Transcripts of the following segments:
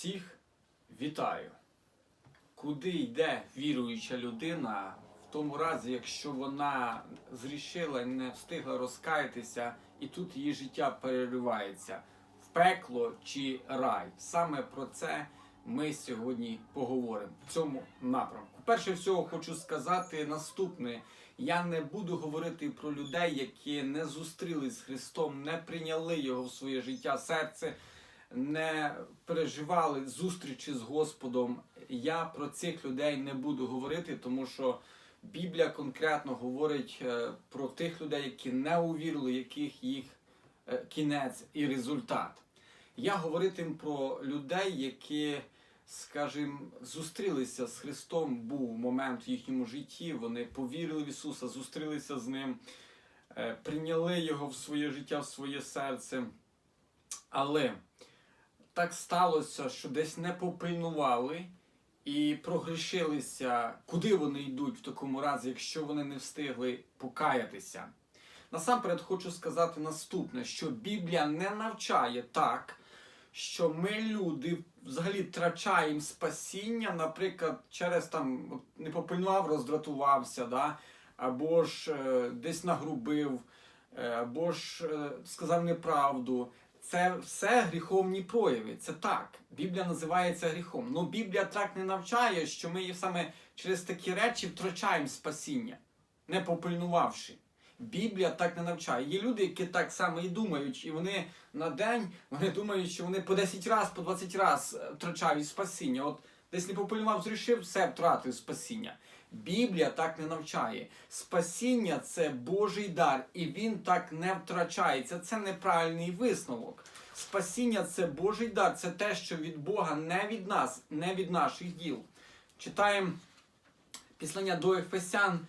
Всіх вітаю. Куди йде віруюча людина в тому разі, якщо вона зрішила, не встигла розкаятися, і тут її життя переривається в пекло чи рай? Саме про це ми сьогодні поговоримо в цьому напрямку. Перше всього хочу сказати наступне: я не буду говорити про людей, які не зустрілись з Христом, не прийняли його в своє життя, серце не переживали зустрічі з Господом. Я про цих людей не буду говорити, тому що Біблія конкретно говорить е, про тих людей, які не увірили, яких їх е, кінець і результат. Я говоритиму про людей, які, скажімо, зустрілися з Христом, був момент в їхньому житті, вони повірили в Ісуса, зустрілися з Ним, е, прийняли Його в своє життя, в своє серце. Але так сталося, що десь не попильнували і прогрішилися, куди вони йдуть в такому разі, якщо вони не встигли покаятися. Насамперед хочу сказати наступне: що Біблія не навчає так, що ми, люди, взагалі втрачаємо спасіння, наприклад, через там не попильнував, роздратувався, да? або ж е, десь нагрубив, е, або ж е, сказав неправду. Це все гріховні прояви. Це так. Біблія називається гріхом. Ну Біблія так не навчає, що ми саме через такі речі втрачаємо спасіння, не попильнувавши. Біблія так не навчає. Є люди, які так само і думають, і вони на день вони думають, що вони по 10 разів, по 20 разів втрачають спасіння. От десь не попильнував, зрішив, все втратив спасіння. Біблія так не навчає. Спасіння це Божий дар, і він так не втрачається. Це неправильний висновок. Спасіння це Божий дар, це те, що від Бога, не від нас, не від наших діл. Читаємо післання до Ефесян,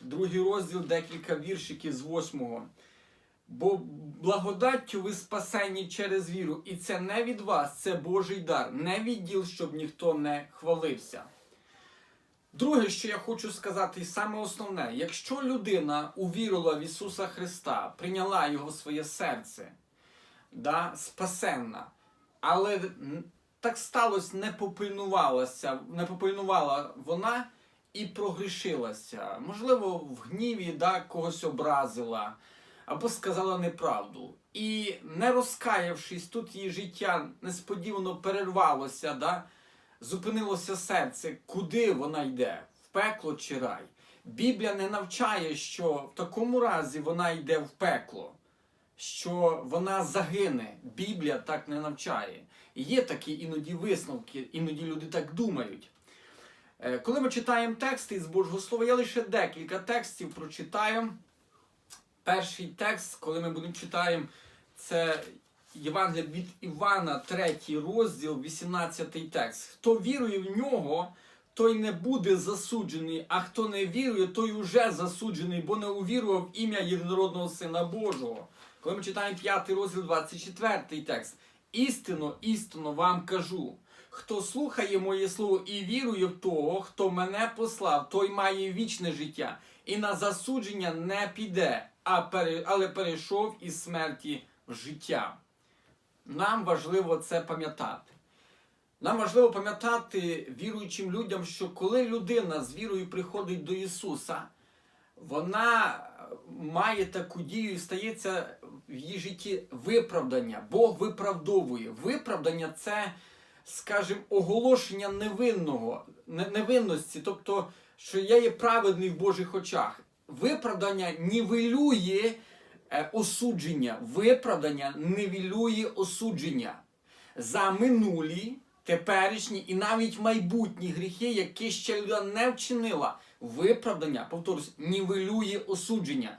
другий розділ, декілька віршиків з восьмого. Бо благодаттю ви спасені через віру, і це не від вас, це Божий дар, не від діл, щоб ніхто не хвалився. Друге, що я хочу сказати, і саме основне, якщо людина увірила в Ісуса Христа, прийняла Його в своє серце, да, спасенна, але так сталося, не попильнувалася, не попильнувала вона і прогрішилася. Можливо, в гніві да, когось образила або сказала неправду. І не розкаявшись, тут її життя несподівано перервалося. Да, зупинилося серце, куди вона йде, в пекло чи рай. Біблія не навчає, що в такому разі вона йде в пекло, що вона загине. Біблія так не навчає. Є такі іноді висновки, іноді люди так думають. Е, Коли ми читаємо тексти з Божого Слова, я лише декілька текстів прочитаю. Перший текст, коли ми будемо читаємо, це Євангелія від Івана, 3 розділ, 18 текст. Хто вірує в нього, той не буде засуджений, а хто не вірує, той уже засуджений, бо не увірував ім'я єдинородного Сина Божого. Коли ми читаємо 5 розділ, 24 текст. Істинно, істинно вам кажу. Хто слухає моє слово і вірує в того, хто мене послав, той має вічне життя, і на засудження не піде, а пере- але перейшов із смерті в життя. Нам важливо це пам'ятати. Нам важливо пам'ятати віруючим людям, що коли людина з вірою приходить до Ісуса, вона має таку дію і стається в її житті виправдання. Бог виправдовує. Виправдання це, скажімо, оголошення невинного, невинності, тобто, що я є праведний в Божих очах. Виправдання нівелює е, осудження. Виправдання нівелює осудження за минулі, теперішні і навіть майбутні гріхи, які ще людина не вчинила. Виправдання, повторюсь, нівелює осудження.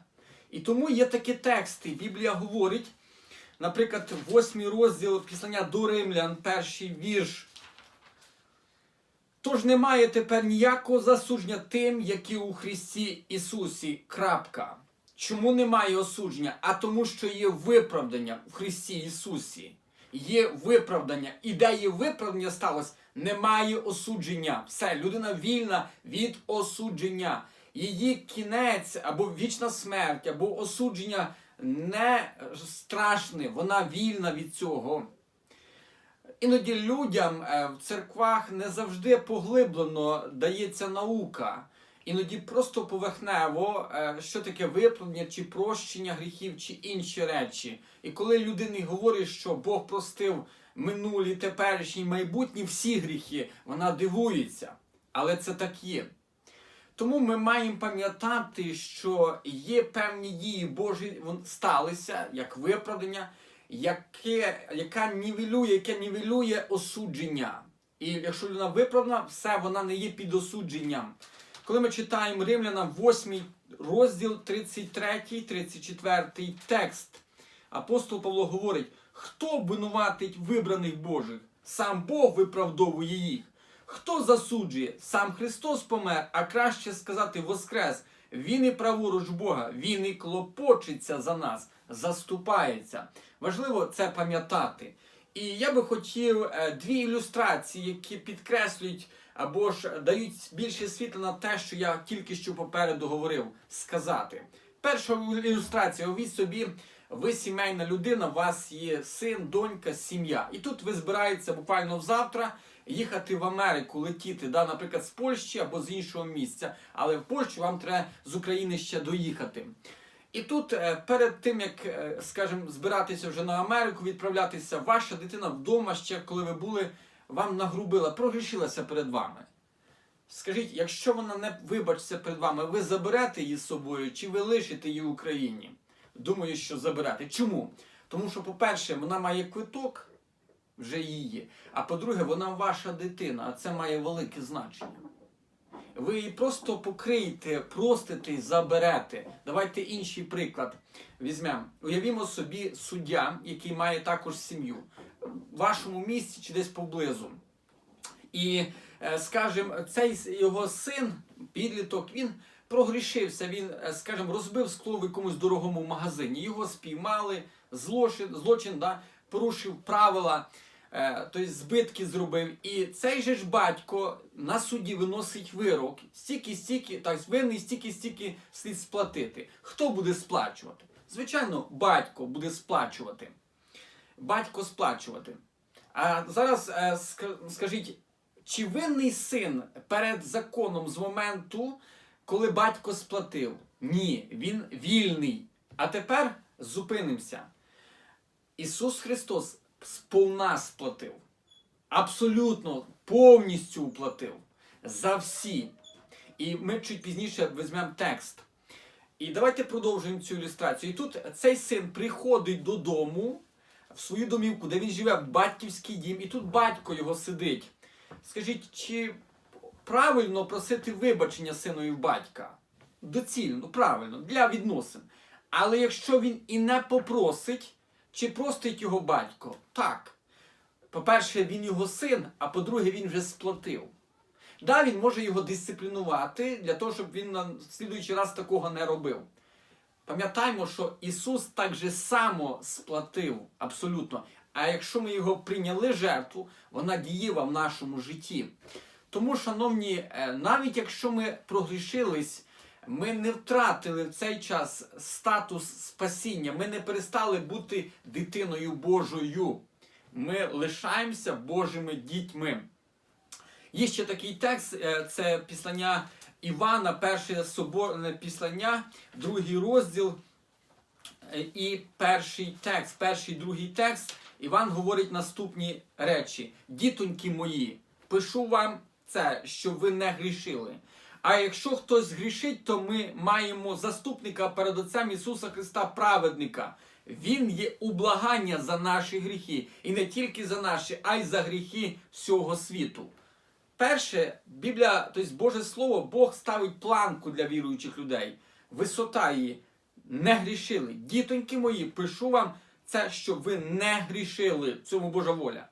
І тому є такі тексти. Біблія говорить, наприклад, восьмий розділ післання до Римлян, перший вірш. Тож немає тепер ніякого засудження тим, які у Христі Ісусі. Крапка. Чому немає осудження? А тому, що є виправдання в Христі Ісусі. Є виправдання. І де є виправдання сталося, немає осудження. Все, людина вільна від осудження. Її кінець або вічна смерть, або осудження не страшне. Вона вільна від цього. Іноді людям е, в церквах не завжди поглиблено дається наука. Іноді просто поверхнево, е, що таке виправдання чи прощення гріхів, чи інші речі. І коли людині говорить, що Бог простив минулі, теперішні, майбутні всі гріхи, вона дивується. Але це так є. Тому ми маємо пам'ятати, що є певні дії Божі вон- сталися, як виправдання, яке, яка нівелює, яке нівелює осудження. І якщо людина виправдана, все вона не є під осудженням. Коли ми читаємо Римлянам 8 розділ 33, 34 текст, апостол Павло говорить: хто обвинуватить вибраних Божих? Сам Бог виправдовує їх. Хто засуджує? Сам Христос помер, а краще сказати Воскрес. Він і праворуч Бога, Він і клопочеться за нас, заступається. Важливо це пам'ятати. І я би хотів е, дві ілюстрації, які підкреслюють або ж дають більше світла на те, що я тільки що попереду говорив, сказати. Перша ілюстрація: уявіть собі, ви сімейна людина, у вас є син, донька, сім'я. І тут ви збираєтеся буквально завтра їхати в Америку, летіти, да, наприклад, з Польщі або з іншого місця. Але в Польщу вам треба з України ще доїхати. І тут е, перед тим, як, е, скажімо, збиратися вже на Америку, відправлятися, ваша дитина вдома ще, коли ви були, вам нагрубила, прогрішилася перед вами. Скажіть, якщо вона не вибачиться перед вами, ви заберете її з собою чи ви лишите її в Україні? Думаю, що заберете. Чому? Тому що, по-перше, вона має квиток, вже її. А по-друге, вона ваша дитина, а це має велике значення. Ви її просто покриєте, простите заберете. Давайте інший приклад візьмемо. Уявімо собі суддя, який має також сім'ю в вашому місті чи десь поблизу. І, е, скажімо, цей його син, підліток, він прогрішився, він, е, скажімо, розбив скло в якомусь дорогому магазині. Його спіймали, злочин, злочин да, порушив правила, тобто збитки зробив. І цей же ж батько на суді виносить вирок. Стільки, стільки, так, винний, стільки, стільки слід сплатити. Хто буде сплачувати? Звичайно, батько буде сплачувати. Батько сплачувати. А зараз е, скажіть, чи винний син перед законом з моменту, коли батько сплатив? Ні, він вільний. А тепер зупинимося. Ісус Христос сповна сплатив. Абсолютно повністю уплатив за всі. І ми чуть пізніше візьмемо текст. І давайте продовжуємо цю ілюстрацію. І тут цей син приходить додому в свою домівку, де він живе, в батьківський дім, і тут батько його сидить. Скажіть, чи правильно просити вибачення синові в батька? Доцільно, правильно, для відносин. Але якщо він і не попросить, чи простить його батько? Так. По-перше, він його син, а по-друге, він вже сплатив. Да, він може його дисциплінувати для того, щоб він на слідуючий раз такого не робив. Пам'ятаємо, що Ісус так же само сплатив абсолютно. А якщо ми його прийняли жертву, вона дієва в нашому житті. Тому, шановні, е, навіть якщо ми прогрішились, ми не втратили в цей час статус спасіння, ми не перестали бути дитиною Божою. Ми лишаємося Божими дітьми. Є ще такий текст, е, це післання Івана, перше соборне післання, другий розділ е, і перший текст, перший другий текст. Іван говорить наступні речі: Дітоньки мої, пишу вам це, щоб ви не грішили. А якщо хтось грішить, то ми маємо заступника перед Отцем Ісуса Христа, праведника. Він є ублагання за наші гріхи, і не тільки за наші, а й за гріхи всього світу. Перше, Біблія, тобто Боже Слово, Бог ставить планку для віруючих людей. Висота її не грішили. Дітоньки мої, пишу вам це, щоб ви не грішили. В цьому Божа воля.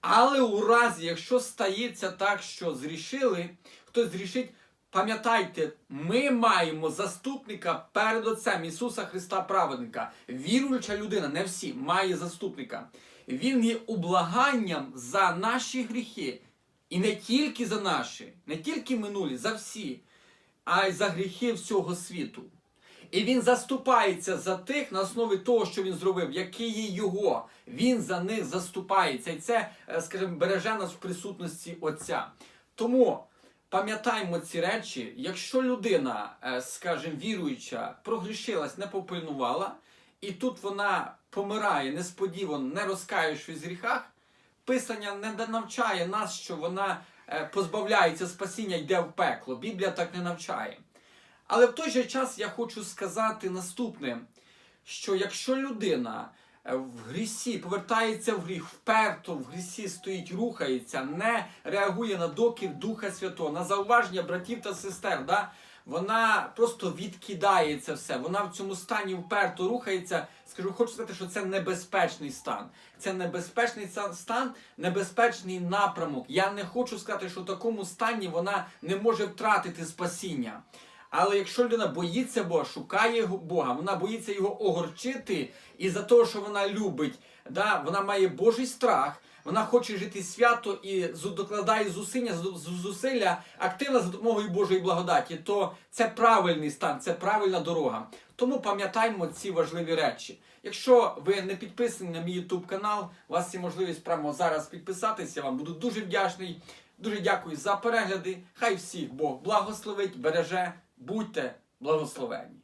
Але у разі, якщо стається так, що зрішили, хтось зрішить, пам'ятайте, ми маємо заступника перед Отцем Ісуса Христа Праведника. Віруюча людина, не всі, має заступника. Він є ублаганням за наші гріхи. І не тільки за наші, не тільки минулі, за всі, а й за гріхи всього світу. І він заступається за тих на основі того, що він зробив, які є його. Він за них заступається. І це, е, скажімо, береже нас в присутності Отця. Тому пам'ятаємо ці речі, якщо людина, е, скажімо, віруюча, прогрішилась, не попильнувала, і тут вона помирає несподівано, не розкаючись в гріхах, Писання не навчає нас, що вона е, позбавляється спасіння, йде в пекло. Біблія так не навчає. Але в той же час я хочу сказати наступне: що якщо людина в грісі повертається в гріх, вперто в грісі стоїть, рухається, не реагує на докір Духа Святого, на зауваження братів та сестер, да? вона просто відкидає це все. Вона в цьому стані вперто рухається. Скажу, хочу сказати, що це небезпечний стан. Це небезпечний стан, небезпечний напрямок. Я не хочу сказати, що в такому стані вона не може втратити спасіння. Але якщо людина боїться Бога, шукає Бога, вона боїться його огорчити, і за те, що вона любить, да, вона має Божий страх, вона хоче жити свято і докладає зусилля, зу- зу- зусилля активно за допомогою Божої благодаті, то це правильний стан, це правильна дорога. Тому пам'ятаємо ці важливі речі. Якщо ви не підписані на мій YouTube канал, у вас є можливість прямо зараз підписатися. Я вам буду дуже вдячний. Дуже дякую за перегляди. Хай всіх Бог благословить, береже. Будьте благословені.